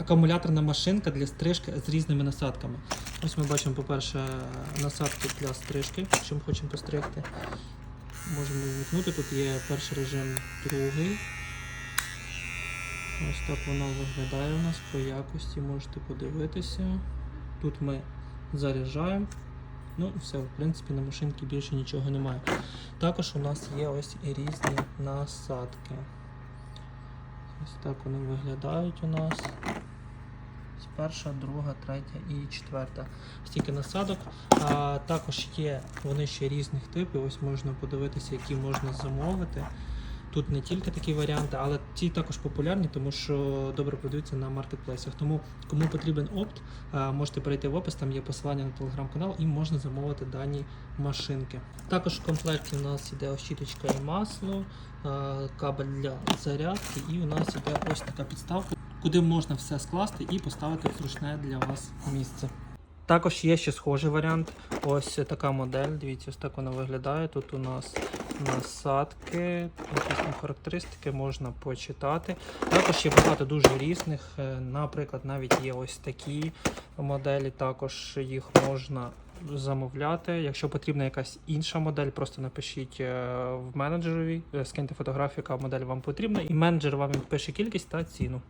акумуляторна машинка для стрижки з різними насадками. Ось ми бачимо, по-перше, насадки для стрижки, ми хочемо постригти. Можемо вмикнути. Тут є перший режим, другий. Ось так воно виглядає у нас по якості, можете подивитися. Тут ми заряджаємо. Ну, все, в принципі, на машинці більше нічого немає. Також у нас є ось і різні насадки. Ось так вони виглядають у нас. Перша, друга, третя і четверта. Стільки насадок. А також є вони ще різних типів. Ось можна подивитися, які можна замовити. Тут не тільки такі варіанти, але ці також популярні, тому що добре продаються на маркетплейсах. Тому кому потрібен опт, можете перейти в опис, там є посилання на телеграм-канал і можна замовити дані машинки. Також в комплекті у нас іде щіточка і масло, кабель для зарядки, і у нас іде ось така підставка, куди можна все скласти і поставити в зручне для вас місце. Також є ще схожий варіант. Ось така модель. Дивіться, ось так вона виглядає. Тут у нас насадки, якісь характеристики можна почитати. Також є багато дуже різних. Е, Наприклад, навіть є ось такі моделі, також їх можна замовляти. Якщо потрібна якась інша модель, просто напишіть е, в менеджерові, е, скиньте фотографію, яка модель вам потрібна, і менеджер вам відпише кількість та ціну.